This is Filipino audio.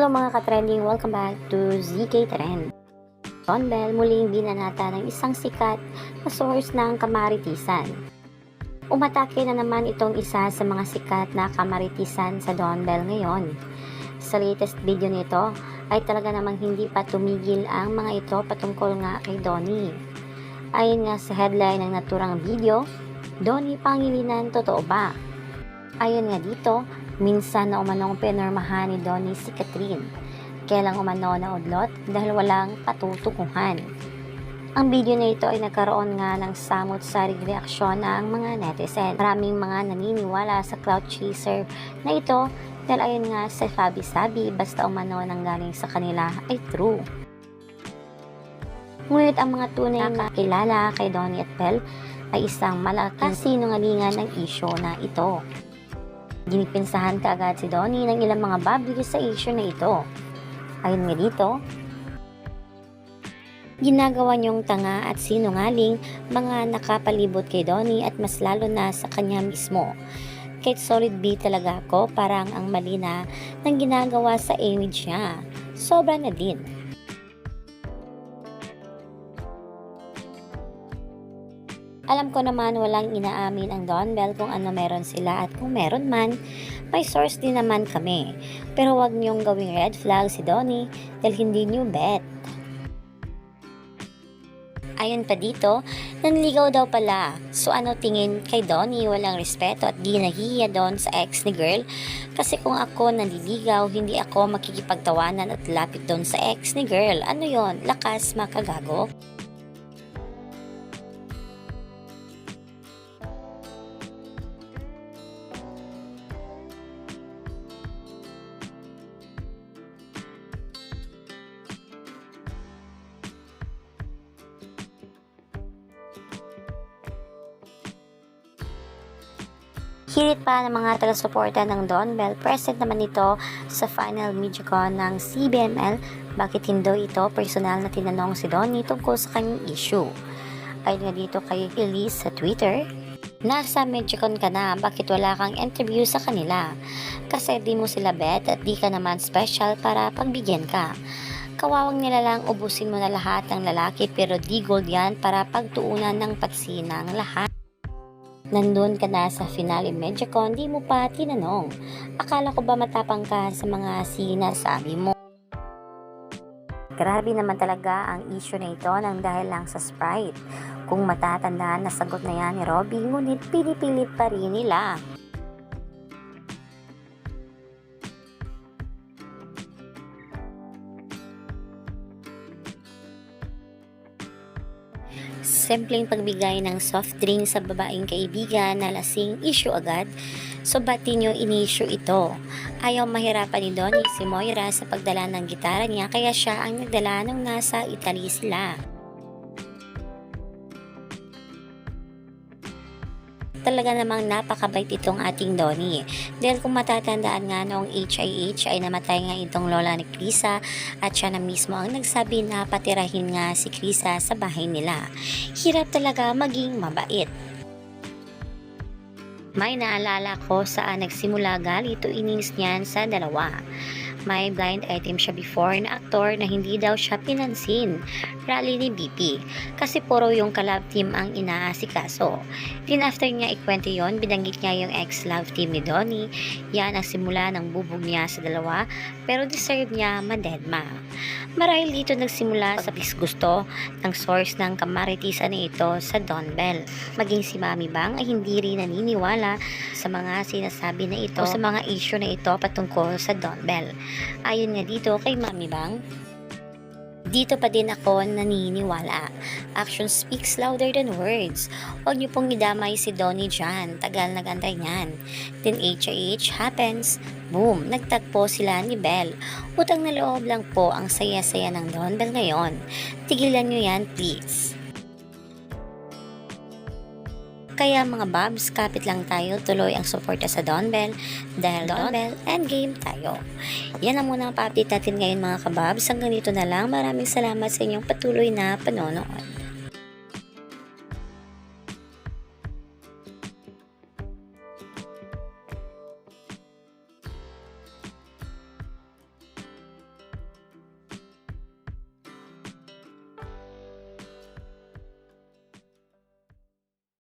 Hello mga ka-trending, welcome back to ZK Trend. Bell muling binanata ng isang sikat na source ng kamaritisan. Umatake na naman itong isa sa mga sikat na kamaritisan sa Don ngayon. Sa latest video nito ay talaga namang hindi pa tumigil ang mga ito patungkol nga kay Donnie. Ayon nga sa headline ng naturang video, Donnie Pangilinan totoo ba? Ayon nga dito, minsan na umanong pinirmahan ni Donnie si Catherine. Kailang umano na udlot dahil walang patutukuhan. Ang video na ito ay nagkaroon nga ng samot-saring reaksyon ng mga netizen. Maraming mga naniniwala sa cloud chaser na ito dahil ayon nga sa sabi-sabi basta umano nang galing sa kanila ay true. Ngunit ang mga tunay na kilala kay Donnie at Belle ay isang malaking sinungalingan ng isyo na ito. Ginipinsahan kaagad si Donnie ng ilang mga babli sa issue na ito. Ayon nga dito, ginagawa niyong tanga at sinungaling mga nakapalibot kay Donnie at mas lalo na sa kanya mismo. Kahit solid B talaga ako, parang ang mali na ng ginagawa sa image niya. Sobra na din. Alam ko naman walang inaamin ang Don Bell kung ano meron sila at kung meron man, may source din naman kami. Pero wag niyong gawing red flag si Donnie dahil hindi niyo bet. Ayon pa dito, nanligaw daw pala. So ano tingin kay Donnie walang respeto at di nahihiya doon sa ex ni girl? Kasi kung ako nanliligaw, hindi ako makikipagtawanan at lapit doon sa ex ni girl. Ano yon? Lakas makagago? Hirit pa ng mga taga-suporta ng Don Bell, present naman ito sa final MediaCon ng CBML bakit hindi ito personal na tinanong si Donnie tungkol sa kanyang issue. Ayon nga dito kay Elise sa Twitter, Nasa MediaCon ka na, bakit wala kang interview sa kanila? Kasi di mo sila bet at di ka naman special para pagbigyan ka. Kawawang nila lang ubusin mo na lahat ng lalaki pero di gold yan para pagtuunan ng pagsina ang lahat. Nandun ka na sa finale Mediacon, di mo pa tinanong. Akala ko ba matapang ka sa mga sinasabi mo? Grabe naman talaga ang issue na ito ng dahil lang sa Sprite. Kung matatandaan, nasagot na yan ni Robby, ngunit pinipilit pa rin nila. Simpleng pagbigay ng soft drink sa babaeng kaibigan na lasing issue agad, so ba't nyo in-issue ito? Ayaw mahirapan ni Donnie si Moira sa pagdala ng gitara niya kaya siya ang nagdala nung nasa Italy sila. Talaga namang napakabait itong ating Donnie. Dahil kung matatandaan nga noong HIH ay namatay nga itong lola ni Krisa at siya na mismo ang nagsabi na patirahin nga si Krisa sa bahay nila. Hirap talaga maging mabait. May naalala ko saan nagsimula galit o niyan sa dalawa. May blind item siya before na aktor na hindi daw siya pinansin. Rally ni BP. Kasi puro yung kalab team ang inaasikaso. Din after niya ikwento yon, binanggit niya yung ex-love team ni Donnie. Yan ang simula ng bubog niya sa dalawa, pero deserve niya madedma. Marahil dito nagsimula sa disgusto ng source ng kamaritisan na ito sa Don Bell. Maging si Mami Bang ay hindi rin naniniwala sa mga sinasabi na ito o sa mga issue na ito patungkol sa Don Bell. Ayon nga dito kay Mami Bang, dito pa din ako naniniwala. Action speaks louder than words. Huwag niyo pong idamay si Donnie dyan. Tagal nagantay niyan. Then HIH happens. Boom! Nagtagpo sila ni Belle. Utang na loob lang po ang saya-saya ng Don Bell ngayon. Tigilan niyo yan please. Kaya mga Babs, kapit lang tayo tuloy ang suporta sa Don Bell dahil Don Bell and game tayo. Yan ang muna ang pa-update natin ngayon mga kababs. Hanggang dito na lang. Maraming salamat sa inyong patuloy na panonood.